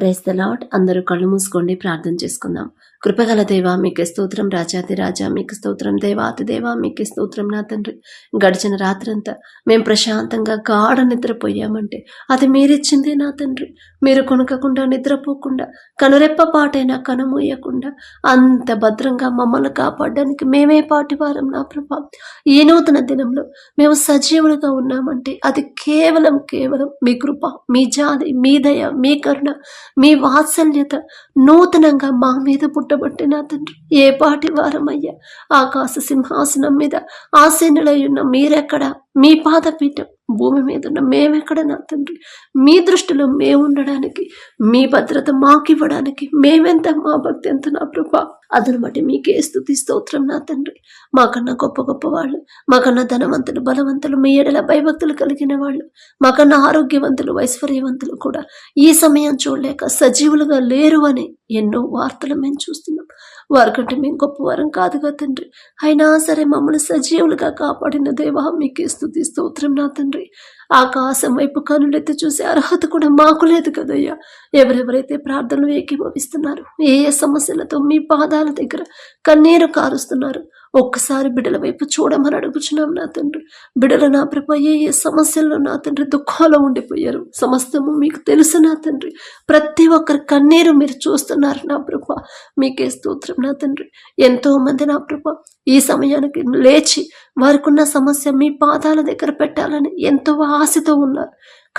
Price the lord అందరూ కళ్ళు మూసుకోండి ప్రార్థన చేసుకుందాం. కృపగల దేవ మీకు స్తోత్రం. రాజాది రాజా మీకు స్తోత్రం. దేవాతి దేవ మీకు స్తోత్రం నా తండ్రి. గడిచిన రాత్రంతా మేము ప్రశాంతంగా గాఢ నిద్రపోయామంటే అది మీరిచ్చిందే నా తండ్రి. మీరు కొనకకుండా నిద్రపోకుండా కనురెప్ప పాటైనా కనుమూయకుండా అంత భద్రంగా మమ్మల్ని కాపాడడానికి మేమే పాటివారం నా ప్రభా. ఈ నూతన దినంలో మేము సజీవులుగా ఉన్నామంటే అది కేవలం కేవలం మీ కృప మీ జాలి మీ దయ మీ కరుణ మీ వాత్సల్యత నూతనంగా మా మీద పుట్టబట్టిన తండ్రి. ఏ పాటి వారమయ్యా? ఆకాశ సింహాసనం మీద ఆసీనులై ఉన్న మీరెక్కడ? మీ పాదపీఠం భూమి మీద ఉన్న మేమెక్కడ నా తండ్రి? మీ దృష్టిలో మేము ఉండడానికి మీ భద్రత మాకివ్వడానికి మేమెంత మా భక్తి ఎంత నా ప్రభా? అతను బట్టి మీకే స్థుతి స్తోత్రం నా తండ్రి. మాకన్నా గొప్ప గొప్ప వాళ్ళు మాకన్నా ధనవంతులు బలవంతులు మీ ఎడల భయభక్తులు కలిగిన వాళ్ళు మాకన్నా ఆరోగ్యవంతులు ఐశ్వర్యవంతులు కూడా ఈ సమయం చూడలేక సజీవులుగా లేరు అని ఎన్నో వార్తలు మేము చూస్తున్నాం. వారికంటే మేము గొప్పవారం కాదుగా తండ్రి. అయినా సరే మమ్మల్ని సజీవులుగా కాపాడిన దేవా మీకే స్థుతి స్తోత్రం నా తండ్రి. ఆకాశం వైపు కనులెత్తి చూసే అర్హత కూడా మాకు లేదు కదయ్యా. ఎవరెవరైతే ప్రార్థనలు ఏకీభవిస్తున్నారు ఏ ఏ సమస్యలతో మీ పాదాల దగ్గర కన్నీరు కారుస్తున్నారు ఒక్కసారి బిడ్డల వైపు చూడమని అడుగుచున్నాం నా తండ్రి. బిడ్డలు నా ప్రభ ఏ ఏ సమస్యల్లో నా తండ్రి దుఃఖంలో ఉండిపోయారు. సమస్తము మీకు తెలుసు నా తండ్రి. ప్రతి ఒక్కరి కన్నీరు మీరు చూస్తున్నారు నా ప్రభ. మీకే స్తోత్రం నా తండ్రి. ఎంతో మంది నా ప్రభ ఈ సమయానికి లేచి వారికున్న సమస్య మీ పాదాల దగ్గర పెట్టాలని ఎంతో ఆశతో ఉన్నారు.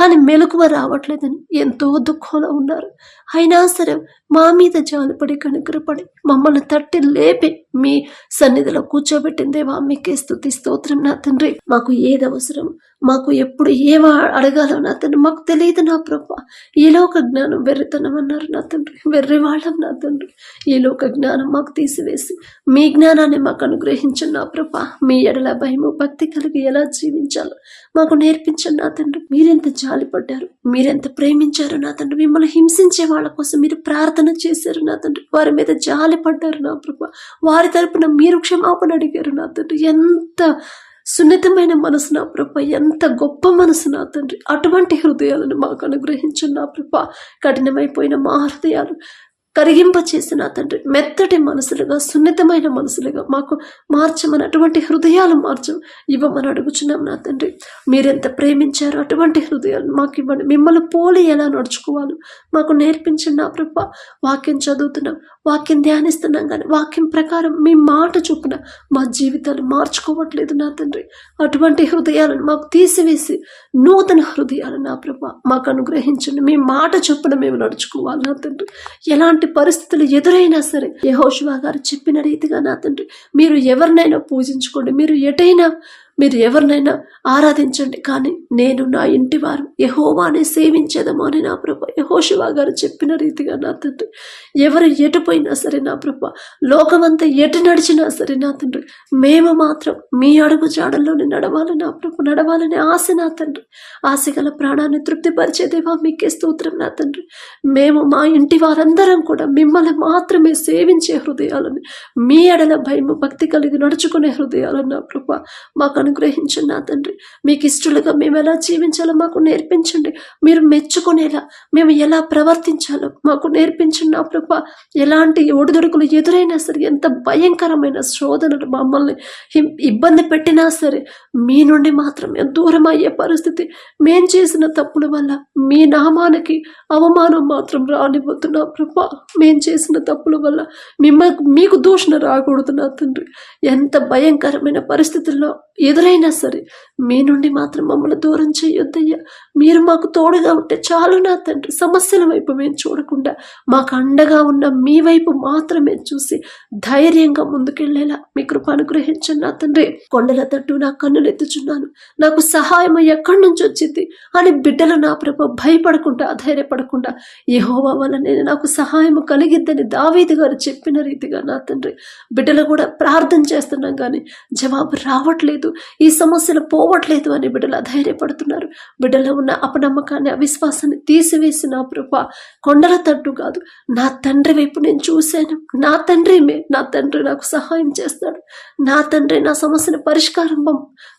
కానీ మెలకువ రావట్లేదని ఎంతో దుఃఖంలో ఉన్నారు. అయినా సరే మా మీద జాలిపడి కనుకరపడి మమ్మల్ని తట్టి లేపి మీ సన్నిధిలో కూర్చోబెట్టిందేవా మీకే స్థుతి స్తోత్రం నా తండ్రి. మాకు ఏది అవసరం? మాకు ఎప్పుడు ఏం అడగాలో నా తండ్రి. మాకు తెలియదు నా ప్రభు. ఈ లోక జ్ఞానం వెర్రితనం అన్నారు నా తండ్రి. వెర్రి వాళ్ళం నా తండ్రి. ఈ లోక జ్ఞానం మాకు తీసివేసి మీ జ్ఞానాన్ని మాకు అనుగ్రహించండి నా ప్రభ. మీ ఎడల భయము భక్తి కలిగి ఎలా జీవించాలో మాకు నేర్పించండి నా తండ్రి. మీరెంత జాలిపడ్డారు? మీరెంత ప్రేమించారు నా తండ్రి? మిమ్మల్ని హింసించే వాళ్ళ కోసం మీరు ప్రార్థన చేశారు నా తండ్రి. వారి మీద జాలిపడ్డారు నా ప్రభు. వారి తరపున మీరు క్షమాపణ అడిగారు నా తండ్రి. ఎంత సున్నితమైన మనసు నా ప్రభ. ఎంత గొప్ప మనసు నా తండ్రి. అటువంటి హృదయాలను మాకు అనుగ్రహించండి నా ప్రభ. కఠినమైపోయిన మా హృదయాలు కరిగింప చేసిన తండ్రి మెత్తటి మనసులుగా సున్నితమైన మనసులుగా మాకు మార్చమని అటువంటి హృదయాలు మార్చం ఇవ్వమని అడుగుచున్నాం నా తండ్రి. మీరెంత ప్రేమించారో అటువంటి హృదయాలు మాకు ఇవ్వండి. మిమ్మల్ని పోలి ఎలా నడుచుకోవాలో మాకు నేర్పించండి నా ప్రభ. వాక్యం చదువుతున్నాం వాక్యం ధ్యానిస్తున్నాం కానీ వాక్యం ప్రకారం మీ మాట చొప్పున మా జీవితాలు మార్చుకోవట్లేదు నా తండ్రి. అటువంటి హృదయాలను మాకు తీసివేసి నూతన హృదయాలు నా ప్రభ మాకు అనుగ్రహించండి. మీ మాట చొప్పున మేము నడుచుకోవాలి నా తండ్రి. ఎలాంటి పరిస్థితులు ఎదురైనా సరే యహోషువా గారు చెప్పిన రీతిగా నా తండ్రి మీరు ఎవరినైనా పూజించుకోండి. మీరు ఎటైనా మీరు ఎవరినైనా ఆరాధించండి కానీ నేను నా ఇంటి వారు. యహోవానే సేవించేదమో అని నా ప్రభ యహోశివా గారు చెప్పిన రీతిగా నా తండ్రి. ఎవరు ఎటుపోయినా సరే నా ప్రభ లోకమంతా ఎటు నడిచినా సరే నా తండ్రి. మేము మాత్రం మీ అడుగు జాడల్లోనే నడవాలి నా ప్రభు నడవాలని ఆశ నా తండ్రి. ఆశ గల ప్రాణాన్ని తృప్తిపరిచేదేవా మీకే స్తోత్రం నా తండ్రి. మేము మా ఇంటి వారందరం కూడా మిమ్మల్ని మాత్రమే సేవించే హృదయాలని మీ ఎడల భయము భక్తి కలిగి నడుచుకునే హృదయాలను నా ప్రభ మాకు అనుగ్రహించండి నా తండ్రి. మీకు ఇష్టలుగా మేము ఎలా జీవించాలో మాకు నేర్పించండి. మీరు మెచ్చుకునేలా మేము ఎలా ప్రవర్తించాలో మాకు నేర్పించండి నా ప్రభ. ఎలాంటి ఒడిదొడుకులు ఎదురైనా సరే ఎంత భయంకరమైన శోధనలు మమ్మల్ని ఇబ్బంది పెట్టినా సరే మీ నుండి మాత్రమే దూరం అయ్యే పరిస్థితి. మేం చేసిన తప్పుల వల్ల మీ నామానికి అవమానం మాత్రం రానివ్వద్దు ప్రభ. మేం చేసిన తప్పుల వల్ల మిమ్మ మీకు దూషణ రాకూడదు నా తండ్రి. ఎంత భయంకరమైన పరిస్థితుల్లో ఎదురైనా సరే మీ నుండి మాత్రం మమ్మల్ని దూరం చేయొద్దయ్యా. మీరు మాకు తోడుగా ఉంటే చాలు నా తండ్రి. సమస్యల వైపు మేము చూడకుండా మాకు అండగా ఉన్న మీ వైపు మాత్రమే చూసి ధైర్యంగా ముందుకెళ్ళేలా మీ కృప అనుగ్రహించండి నా తండ్రి. కొండల తట్టు నా కన్నులు ఎత్తుచున్నాను. నాకు సహాయం ఎక్కడి నుంచి వచ్చింది అని బిడ్డలు నా ప్రభ భయపడకుండా అధైర్యపడకుండా యెహోవా వల్ల నేను నాకు సహాయం కలిగిద్దని దావీది గారు చెప్పిన రీతిగా నా తండ్రి. బిడ్డలు కూడా ప్రార్థన చేస్తున్నాం కానీ జవాబు రావట్లేదు. ఈ సమస్యలు పోవట్లేదు అని బిడ్డలు ధైర్యపడుతున్నారు బిడ్డలో ఉన్న అపనమ్మకాన్ని అవిశ్వాసాన్ని తీసివేసి నా ప్రభ కొండల తట్టు కాదు. నా తండ్రి వైపు నేను చూశాను. నా తండ్రి మే నా తండ్రి నాకు సహాయం చేస్తాడు. నా తండ్రి నా సమస్యను పరిష్కారం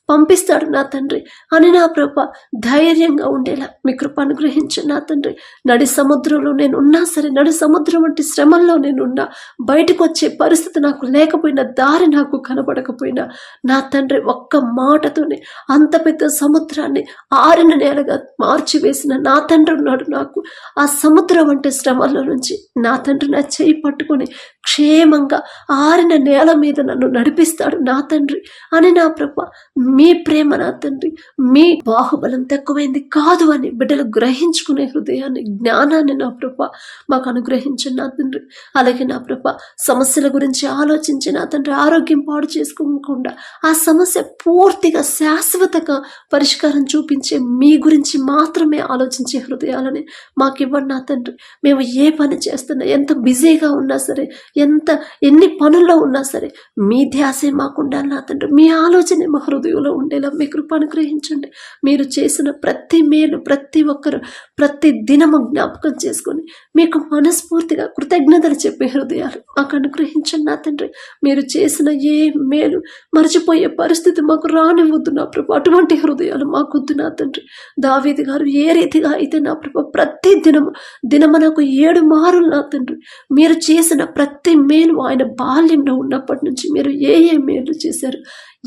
పంపిస్తాడు నా తండ్రి అని నా ప్రభ ధైర్యంగా ఉండేలా మీ కృప అనుగ్రహించు నా తండ్రి. నడి సముద్రంలో నేను ఉన్నా సరే నడి సముద్రం వంటి శ్రమల్లో నేనున్నా బయటకు వచ్చే పరిస్థితి నాకు లేకపోయినా దారి నాకు కనబడకపోయినా నా తండ్రి ఒక్క మాటతోనే అంత పెద్ద సముద్రాన్ని ఆరిన నేలగా మార్చివేసిన నా తండ్రి ఉన్నాడు నాకు. ఆ సముద్రం వంటి శ్రమల్లో నుంచి నా తండ్రి నా చేయి పట్టుకొని క్షేమంగా ఆరిన నేల మీద నన్ను నడిపిస్తాడు నా తండ్రి అని నా ప్రభ మీ మీ ప్రేమ నా తండ్రి. మీ బాహుబలం తక్కువైంది కాదు అని బిడ్డలు గ్రహించుకునే హృదయాన్ని జ్ఞానాన్ని నా ప్రభ మాకు అనుగ్రహించండి నా తండ్రి. అలాగే నా ప్రభ సమస్యల గురించి ఆలోచించి నా తండ్రి ఆరోగ్యం పాడు చేసుకోకుండా ఆ సమస్య పూర్తిగా శాశ్వతంగా పరిష్కారం చూపించే మీ గురించి మాత్రమే ఆలోచించే హృదయాలని మాకు ఇవ్వండి నా తండ్రి. మేము ఏ పని చేస్తున్నా ఎంత బిజీగా ఉన్నా సరే ఎంత ఎన్ని పనుల్లో ఉన్నా సరే మీ ధ్యాసే మాకు నా తండ్రి. మీ ఆలోచనే మా హృదయం హృదయంలో ఉండేలా మీ కృప అనుగ్రహించండి. మీరు చేసిన ప్రతి మేలు ప్రతి ఒక్కరు ప్రతి దినము జ్ఞాపకం చేసుకొని మీకు మనస్ఫూర్తిగా కృతజ్ఞతలు చెప్పే హృదయాలు మాకు అనుగ్రహించండి నా తండ్రి. మీరు చేసిన ఏ మేలు మర్చిపోయే పరిస్థితి మాకు రానివ్వద్దు నా ప్రభు. అటువంటి హృదయాలు మాకొద్దు నా తండ్రి. దావీది గారు ఏ రీతిగా అయితే నా ప్రభు ప్రతి దినము దినమనకు ఏడు మారులు నా తండ్రి. మీరు చేసిన ప్రతి మేలు ఆయన బాల్యంలో ఉన్నప్పటి నుంచి మీరు ఏ ఏ మేలు చేశారు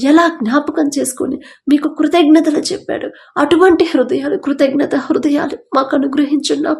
ఎలా జ్ఞాపకం చేసుకొని మీకు కృతజ్ఞతలు చెప్పాడు. అటువంటి హృదయాలు కృతజ్ఞత హృదయాలు మాకు అనుగ్రహించండి నా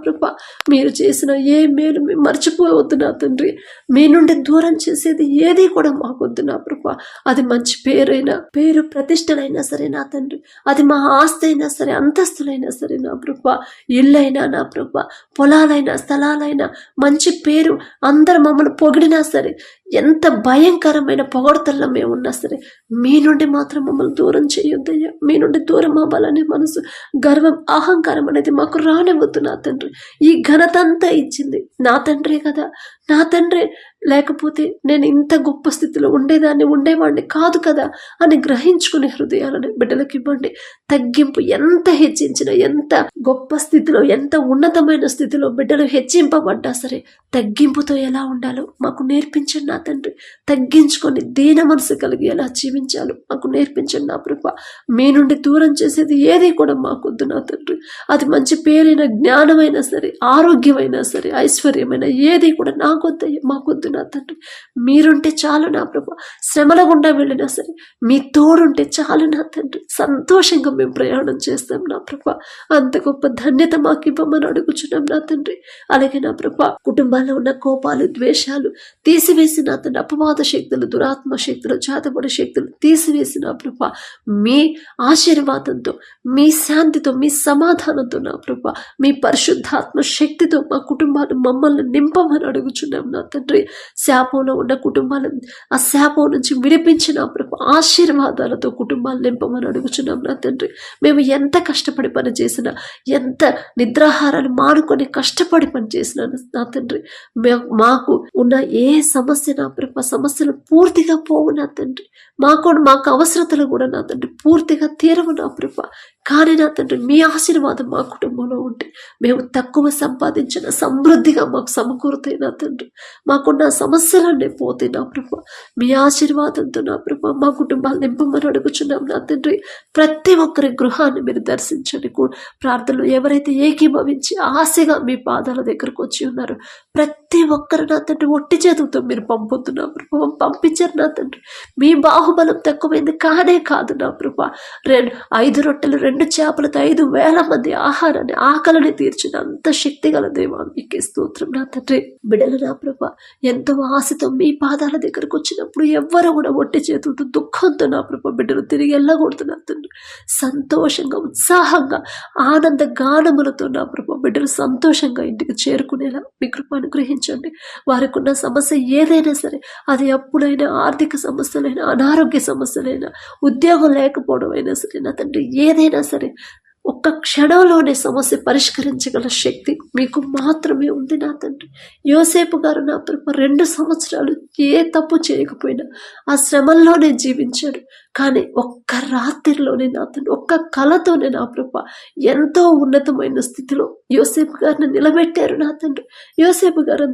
మీరు చేసిన ఏ మేలు మేము మర్చిపోవద్దు నా తండ్రి. మీ నుండి దూరం చేసేది ఏది కూడా మాకొద్దు నా కృప అది మంచి పేరైనా పేరు ప్రతిష్టలైనా సరే నా తండ్రి. అది మా ఆస్తి అయినా సరే అంతస్తులైనా సరే నా కృప ఇల్లైనా నా కృప పొలాలైనా స్థలాలైనా మంచి పేరు అందరు మమ్మల్ని పొగిడినా సరే ఎంత భయంకరమైన పొగడతల్లో మేమున్నా సరే మీ నుండి మాత్రం మమ్మల్ని దూరం చేయొద్దయ్యా. మీ నుండి దూరం అవ్వాలనే మనసు గర్వం అహంకారం అనేది మాకు రానివ్వద్దు నా తండ్రి. ఈ ఘనత అంతా ఇచ్చింది నా తండ్రే కదా. నా తండ్రి లేకపోతే నేను ఇంత గొప్ప స్థితిలో ఉండేదాన్ని ఉండేవాడిని కాదు కదా అని గ్రహించుకునే హృదయాలను బిడ్డలకు ఇవ్వండి తగ్గింపు ఎంత హెచ్చించినా ఎంత గొప్ప స్థితిలో ఎంత ఉన్నతమైన స్థితిలో బిడ్డలు హెచ్చింపబడ్డా సరే తగ్గింపుతో ఎలా ఉండాలో మాకు నేర్పించండి నా తండ్రి. తగ్గించుకొని దీన మనసు కలిగి ఎలా జీవించాలో మాకు నేర్పించండి నా ప్రభ. మీ నుండి దూరం చేసేది ఏది కూడా మాకొద్దు నా తండ్రి. అది మంచి పేరైన జ్ఞానమైనా సరే ఆరోగ్యమైనా సరే ఐశ్వర్యమైన ఏది కూడా నాకొద్దయ్య మాకొద్దు నా తండ్రి. మీరుంటే చాలు నా ప్రభా. శ్రమల గుండా వెళ్ళినా సరే మీ తోడుంటే చాలు నా తండ్రి. సంతోషంగా మేము ప్రయాణం చేస్తాం నా ప్రభ. అంత గొప్ప ధన్యత మాకు ఇవ్వమని అడుగుచున్నాం నా తండ్రి. అలాగే నా ప్రభా కుటుంబాల్లో ఉన్న కోపాలు ద్వేషాలు తీసివేసి నా తండ్రి అపవాద శక్తులు దురాత్మ శక్తులు జాతపడ శక్తులు తీసివేసి నా ప్రభ. మీ ఆశీర్వాదంతో మీ శాంతితో మీ సమాధానంతో నా ప్రభ. మీ పరిశుద్ధాత్మ శక్తితో మా కుటుంబాలు మమ్మల్ని నింపమని అడుగుచున్నాం నా తండ్రి. శాపంలో ఉన్న కుటుంబాలను ఆ శాపం నుంచి విడిపించిన ప్రభు ఆశీర్వాదాలతో కుటుంబాలు నింపమని అడుగుచున్నాం నా తండ్రి. మేము ఎంత కష్టపడి పని చేసినా ఎంత నిద్రాహారాలు మానుకొని కష్టపడి పని చేసినా నా తండ్రి మాకు ఉన్న ఏ సమస్య నా ప్రభు సమస్యలు పూర్తిగా పోవు నా తండ్రి. మాకు మాకు అవసరతలు కూడా నా తండ్రి పూర్తిగా తీరవు నా ప్రభు. కానీ నా తండ్రి మీ ఆశీర్వాదం మా కుటుంబంలో ఉంటే మేము తక్కువ సంపాదించిన సమృద్ధిగా మాకు సమకూరుతాయి నా తండ్రి. మాకున్న సమస్యలన్నీ పోతాయి నా ప్రభ. మీ ఆశీర్వాదంతో నా ప్రభ మా కుటుంబాలు నింపమని అడుగుచున్నాం నా తండ్రి. ప్రతి ఒక్కరి గృహాన్ని మీరు దర్శించండి కూ- ప్రార్థనలు ఎవరైతే ఏకీభవించి ఆశగా మీ పాదాల దగ్గరకు వచ్చి ఉన్నారో ప్రతి ఒక్కరు నా తండ్రి ఒట్టి చేతులతో మీరు పంపుతున్నా నా ప్రభ పంపించారు నా తండ్రి. మీ బాహుబలం తక్కువైంది కానే కాదు నా ప్రభ. రెండు ఐదు రొట్టెలు రెండు రెండు చేపలతో ఐదు వేల మంది ఆహారాన్ని ఆకలిని తీర్చిన అంత శక్తి గల దేవా మీకే స్తోత్రం నా తండ్రి. బిడలు నా ప్రభ ఎంతో ఆశతో మీ పాదాల దగ్గరకు వచ్చినప్పుడు ఎవ్వరు కూడా ఒట్టి చేతులతో దుఃఖంతో నా ప్రభ బిడ్డలు తిరిగి నా తండ్రి. సంతోషంగా ఉత్సాహంగా ఆనంద గానములతో నా ప్రభ బిడ్డలు సంతోషంగా ఇంటికి చేరుకునేలా మీ కృప అనుగ్రహించండి. వారికి ఉన్న సమస్య ఏదైనా సరే అది అప్పుడైనా ఆర్థిక సమస్యలైనా అనారోగ్య సమస్యలైనా ఉద్యోగం లేకపోవడం అయినా సరే నా తండ్రి ఏదైనా సరే ఒక్క క్షణంలోనే సమస్య పరిష్కరించగల శక్తి మీకు మాత్రమే ఉంది నా తండ్రి. యోసేపు గారు నా ప్రభ రెండు సంవత్సరాలు ఏ తప్పు చేయకపోయినా ఆ శ్రమల్లోనే జీవించాడు. కానీ ఒక్క రాత్రిలోనే నా తండ్రి ఒక్క కళతోనే నా ప్రభ ఎంతో ఉన్నతమైన స్థితిలో యోసేపు గారిని నిలబెట్టారు నా తండ్రి. యోసేపు గారు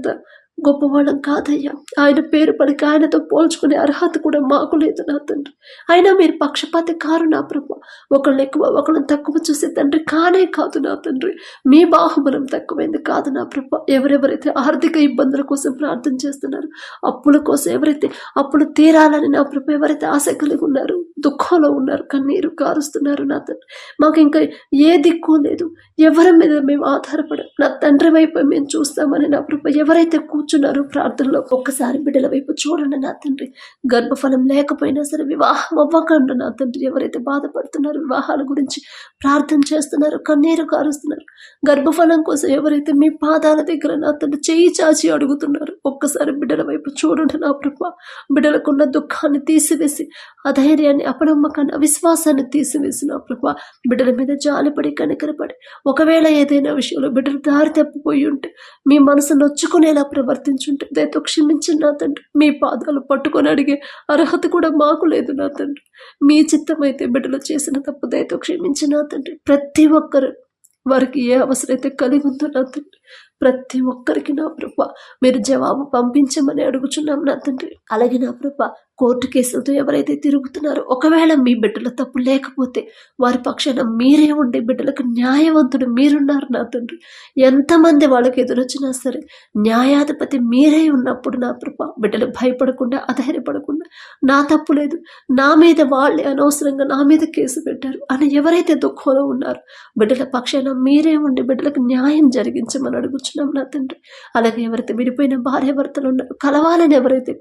గొప్పవాళ్ళం కాదయ్యా. ఆయన పేరు పలికి ఆయనతో పోల్చుకునే అర్హత కూడా మాకు లేదు నా తండ్రి. అయినా మీరు పక్షపాతి కారు నా ప్రభు. ఒకళ్ళని ఎక్కువ ఒకళ్ళని తక్కువ చూసే తండ్రి కానే కాదు నా తండ్రి. మీ బాహుబలం తక్కువైంది కాదు నా ప్రభు. ఎవరెవరైతే ఆర్థిక ఇబ్బందుల కోసం ప్రార్థన చేస్తున్నారు అప్పుల కోసం ఎవరైతే అప్పులు తీరాలని నా ప్రభు ఎవరైతే ఆశ కలిగి ఉన్నారు దుఃఖంలో ఉన్నారు కన్నీరు కారుస్తున్నారు నా తండ్రి. మాకు ఇంకా ఏ దిక్కు లేదు. ఎవరి మీద మేము ఆధారపడం నా తండ్రి వైపు మేము చూస్తామని నా ప్రభు ఎవరైతే కూర్చున్నారో ప్రార్థనలో ఒక్కసారి బిడ్డల వైపు చూడండి నా తండ్రి. గర్భఫలం లేకపోయినా సరే వివాహం అవ్వకుండా నా తండ్రి ఎవరైతే బాధపడుతున్నారో వివాహాల గురించి ప్రార్థన చేస్తున్నారు కన్నీరు కారుస్తున్నారు. గర్భఫలం కోసం ఎవరైతే మీ పాదాల దగ్గర నా తండ్రి చేయి చాచి అడుగుతున్నారు ఒక్కసారి బిడ్డల వైపు చూడండి నా ప్రభు బిడ్డలకున్న దుఃఖాన్ని తీసివేసి అధైర్యాన్ని అపనమ్మకాన్ని అవిశ్వాసాన్ని తీసివేసిన నా ప్రభు బిడ్డల మీద జాలిపడి కనికరపడి. ఒకవేళ ఏదైనా విషయంలో బిడ్డలు దారి తప్పిపోయి ఉంటే మీ మనసు నొచ్చుకునేలా ప్రవర్తించుంటే దయతో క్షమించండి నా తండ్రి. మీ పాదాలు పట్టుకొని అడిగే అర్హత కూడా మాకు లేదు నా తండ్రి. మీ చిత్తమైతే బిడ్డలు చేసిన తప్పు దయతో క్షమించి నా తండ్రి. ప్రతి ఒక్కరు వారికి ఏ అవసరమైతే కలిగి ఉందో నా తండ్రి. ప్రతి ఒక్కరికి నా ప్రభ. మీరు జవాబు పంపించమని అడుగుచున్నాం నా తండ్రి. అలాగే నా ప్రభ కోర్టు కేసులతో ఎవరైతే తిరుగుతున్నారో ఒకవేళ మీ బిడ్డల తప్పు లేకపోతే వారి పక్షాన మీరే ఉండే బిడ్డలకు న్యాయవంతుడు మీరున్నారు నా తండ్రి. ఎంతమంది వాళ్ళకి ఎదురొచ్చినా సరే న్యాయాధిపతి మీరే ఉన్నప్పుడు నా ప్రభ బిడ్డలు భయపడకుండా అధైర్యపడకుండా నా తప్పు లేదు నా మీద వాళ్ళే అనవసరంగా నా మీద కేసు పెట్టారు అని ఎవరైతే దుఃఖంలో ఉన్నారో బిడ్డల పక్షాన మీరే ఉండి బిడ్డలకు న్యాయం జరిగించమని నా తండ్రి. అలాగే ఎవరైతే విడిపోయిన భార్య భర్తలు ఉన్నారో కలవాలని ఎవరైతే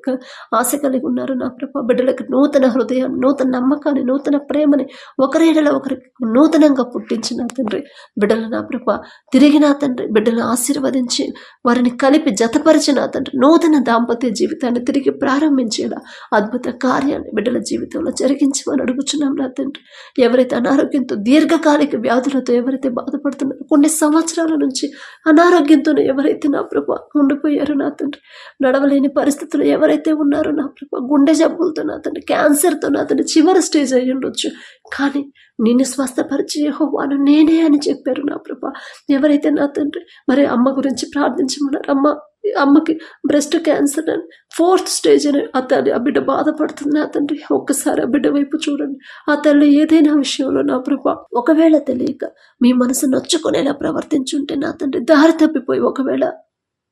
ఆశ కలిగి ఉన్నారో నా ప్రభా బిడ్డలకు నూతన హృదయం నూతన నమ్మకాన్ని నూతన ప్రేమని ఒకరేడలో ఒకరికి నూతనంగా పుట్టించి నా తండ్రి. బిడ్డలు నా ప్రభా తిరిగి నా తండ్రి బిడ్డలను ఆశీర్వదించి వారిని కలిపి జతపరిచి నా తండ్రి. నూతన దాంపత్య జీవితాన్ని తిరిగి ప్రారంభించేలా అద్భుత కార్యాన్ని బిడ్డల జీవితంలో జరిగించమని అడుగుచున్నాం నా తండ్రి. ఎవరైతే అనారోగ్యంతో దీర్ఘకాలిక వ్యాధులతో ఎవరైతే బాధపడుతున్నారో కొన్ని సంవత్సరాల నుంచి అనారోగ్యం భయంతోనే ఎవరైతే నా ప్రభ ఉండిపోయారో నా తండ్రి నడవలేని పరిస్థితులు ఎవరైతే ఉన్నారో నా ప్రభ గుండె జబ్బులతో నా తండ్రి క్యాన్సర్తో నా తండ్రి చివరి స్టేజ్ అయి ఉండొచ్చు. కానీ నిన్ను స్వస్థపరిచి యెహోవాను నేనే అని చెప్పారు నా ప్రభ. ఎవరైతే నా తండ్రి మరి అమ్మ గురించి ప్రార్థించమన్నారు అమ్మ అమ్మకి బ్రెస్ట్ క్యాన్సర్ అని ఫోర్త్ స్టేజ్ అని ఆ తల్లి ఆ బిడ్డ బాధపడుతుంది నా తండ్రి ఒక్కసారి ఆ బిడ్డ వైపు చూడండి ఆ తల్లి ఏదైనా విషయంలో నా ప్రభ ఒకవేళ తెలియక మీ మనసు నొచ్చుకునేలా ప్రవర్తించుంటే నా తండ్రి దారి తప్పిపోయి ఒకవేళ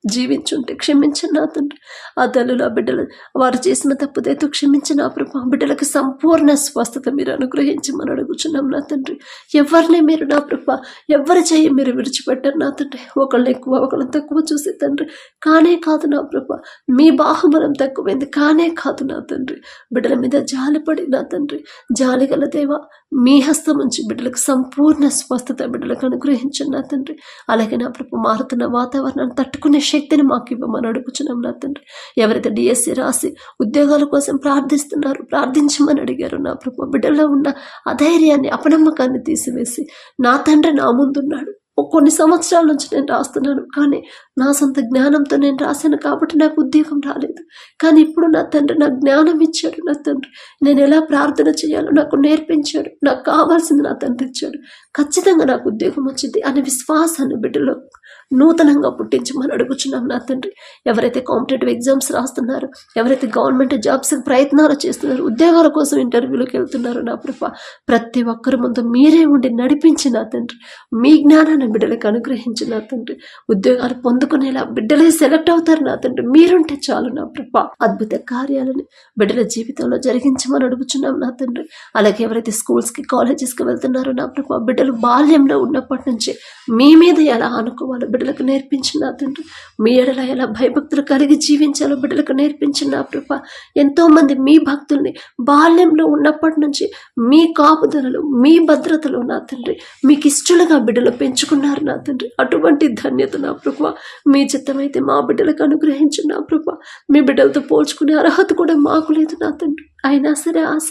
జీవించుంటే క్షమించండి నా తండ్రి. ఆ తల్లులు ఆ బిడ్డలు వారు చేసిన తప్పుదైతే క్షమించిన నా ప్రభా. బిడ్డలకు సంపూర్ణ స్వస్థత మీరు అనుగ్రహించమని అడుగుచున్నాం నా తండ్రి. ఎవరిని మీరు నా ప్రభా ఎవరి చేయి మీరు విడిచిపెట్టారు నా తండ్రి? ఒకళ్ళు ఎక్కువ ఒకళ్ళని తక్కువ చూసే తండ్రి. కానే కాదు నా ప్రభా మీ బాహుబలం తక్కువైంది. కానే కాదు నా తండ్రి. బిడ్డల మీద జాలిపడి నా తండ్రి. జాలిగల దేవ మీ హస్తం నుంచి బిడ్డలకు సంపూర్ణ స్వస్థత బిడ్డలకు అనుగ్రహించండి నా తండ్రి. అలాగే నా ప్రభు మారుతున్న వాతావరణాన్ని తట్టుకునే శక్తిని మాకు ఇవ్వమని అడుగుచున్నాం నా తండ్రి. ఎవరైతే డిఎస్సి రాసి ఉద్యోగాల కోసం ప్రార్థిస్తున్నారు ప్రార్థించమని అడిగారు. నా ప్రభు బిడ్డలో ఉన్న అధైర్యాన్ని అపనమ్మకాన్ని తీసివేసి నా తండ్రి నా ముందున్నాడు. కొన్ని సంవత్సరాల నుంచి నేను రాస్తున్నాను కానీ నా సొంత జ్ఞానంతో నేను రాశాను కాబట్టి నాకు ఉద్యోగం రాలేదు. కానీ ఇప్పుడు నా తండ్రి నాకు జ్ఞానం ఇచ్చాడు నా తండ్రి నేను ఎలా ప్రార్థన చేయాలో నాకు నేర్పించాడు నాకు కావాల్సింది నా తండ్రి ఇచ్చాడు. ఖచ్చితంగా నాకు ఉద్యోగం వచ్చింది అనే విశ్వాసాన్ని బిడ్డలో నూతనంగా పుట్టించమని అడుగుచున్నాం నా తండ్రి. ఎవరైతే కాంపిటేటివ్ ఎగ్జామ్స్ రాస్తున్నారో ఎవరైతే గవర్నమెంట్ జాబ్స్ ప్రయత్నాలు చేస్తున్నారో ఉద్యోగాల కోసం ఇంటర్వ్యూలోకి వెళ్తున్నారో నా ప్రభ ప్రతి ఒక్కరి ముందు మీరే ఉండి నడిపించి నా తండ్రి. మీ జ్ఞానాన్ని బిడ్డలకు అనుగ్రహించు నా తండ్రి. ఉద్యోగాలు పొందుకునేలా బిడ్డలే సెలెక్ట్ అవుతారు నా తండ్రి. మీరుంటే చాలు నా ప్రభ. అద్భుత కార్యాలని బిడ్డల జీవితంలో జరిగించమని అడుగుచున్నాం నా తండ్రి. అలాగే ఎవరైతే స్కూల్స్కి కాలేజెస్కి వెళ్తున్నారో నా ప్రభ బిడ్డలు బాల్యంలో ఉన్నప్పటి నుంచి మీ మీద ఎలా అనుకోవాలో బిడ్డలకు నేర్పించిన నా తండ్రి. మీ ఎడల ఎలా భయభక్తులు కలిగి జీవించాలో బిడ్డలకు నేర్పించిన నా ప్రభ. ఎంతో మంది మీ భక్తుల్ని బాల్యంలో ఉన్నప్పటి నుంచి మీ కాపుదలలు మీ భద్రతలో నా తండ్రి. మీకు ఇష్టలుగా బిడ్డలు పెంచుకున్నారు నా తండ్రి. అటువంటి ధన్యత నా ప్రభు మీ చిత్తమైతే మా బిడ్డలకు అనుగ్రహించు నా ప్రభు మీ బిడ్డలతో పోల్చుకునే అర్హత కూడా మాకు లేదు నా తండ్రి. అయినా సరే ఆశ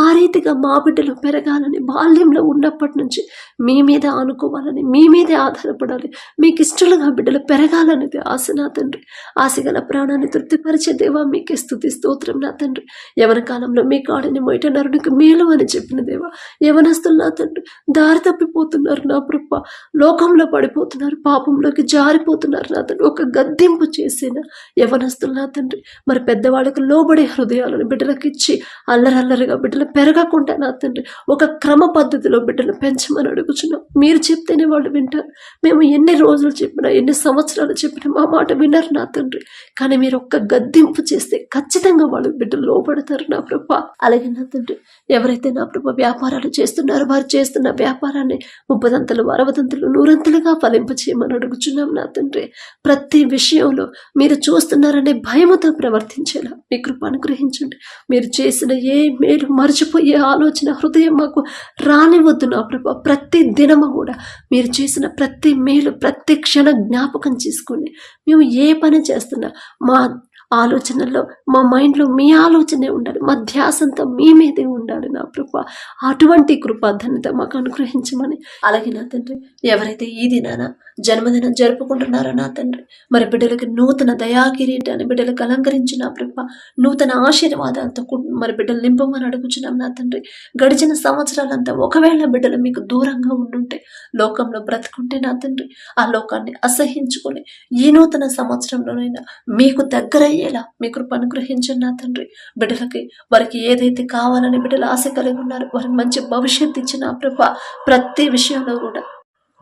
ఆ రీతిగా మా బిడ్డలు పెరగాలని బాల్యంలో ఉన్నప్పటి నుంచి మీ మీద ఆనుకోవాలని మీ మీదే ఆధారపడాలి. మీకు ఇష్టలుగా బిడ్డలు పెరగాలనేది ఆశ నా తండ్రి. ఆశ గల ప్రాణాన్ని తృప్తిపరిచే దేవా మీకే స్థుతి స్తోత్రం నా తండ్రి. యవన కాలంలో మీ కాడిని మొయట నరునికి మేలు అని చెప్పిన దేవా యవనస్తులు నా తండ్రి దారి తప్పిపోతున్నారు నా ప్రభ లోకంలో పడిపోతున్నారు పాపంలోకి జారిపోతున్నారు నా తండ్రి. ఒక గద్దింపు చేసిన యవనస్తులు నా తండ్రి. మరి పెద్దవాళ్ళకి లోబడే హృదయాలను బిడ్డలకు ఇచ్చి అల్లరల్లరిగా బిడ్డలు పెరగకుండా నా తండ్రి ఒక క్రమ పద్ధతిలో బిడ్డలు పెంచమని అడుగుచున్నాం. మీరు చెప్తేనే వాళ్ళు వింటారు. మేము ఎన్ని రోజులు చెప్పినా ఎన్ని సంవత్సరాలు చెప్పినా మా మాట వినరు నా తండ్రి. కానీ మీరు ఒక్క గద్దింపు చేస్తే ఖచ్చితంగా వాళ్ళు బిడ్డలు లోపడతారు నా ప్రభ. అలాగే నా తండ్రి ఎవరైతే నా ప్రభ వ్యాపారాలు చేస్తున్నారో వారు చేస్తున్న వ్యాపారాన్ని ముప్పదంతలు అరవదంతలు నూరంతలుగా ఫలింప చేయమని అడుగుచున్నాం నా తండ్రి. ప్రతి విషయంలో మీరు చూస్తున్నారనే భయముతో ప్రవర్తించేలా మీ కృప అనుగ్రహించండి. మీరు చేసిన ఏ మేలు మర్చిపోయే ఆలోచన హృదయం మాకు రానివద్దు నా ప్రభ. ప్రతి దినము కూడా మీరు చేసిన ప్రతి మేలు ప్రతి క్షణ జ్ఞాపకం చేసుకోండి. మేము ఏ పని చేస్తున్నా మా ఆలోచనల్లో మా మైండ్లో మీ ఆలోచనే ఉండాలి. మా ధ్యాసంతా మీ మీదే ఉండాలి నా కృప. అటువంటి కృప ధన్యత మాకు అనుగ్రహించమని అలాగే నా తండ్రి ఎవరైతే ఈ దినాన జన్మదినం జరుపుకుంటున్నారో నా తండ్రి మరి బిడ్డలకి నూతన దయాకిరీటాన్ని బిడ్డలకు అలంకరించిన కృప నూతన ఆశీర్వాదాలతో మరి బిడ్డలు నింపమని అడుగుచున్నాం నా తండ్రి. గడిచిన సంవత్సరాలంతా ఒకవేళ బిడ్డలు మీకు దూరంగా ఉండుంటే లోకంలో బ్రతుకుంటే నా తండ్రి ఆ లోకాన్ని అసహించుకొని ఈ నూతన సంవత్సరంలోనైనా మీకు దగ్గరయ్యే దగ్గరయ్యేలా మీ కృప అనుగ్రహించండి నా తండ్రి. బిడ్డలకి వారికి ఏదైతే కావాలని బిడ్డలు ఆశ కలిగి ఉన్నారో వారికి మంచి భవిష్యత్తు ఇచ్చిన ప్రభ. ప్రతి విషయంలో కూడా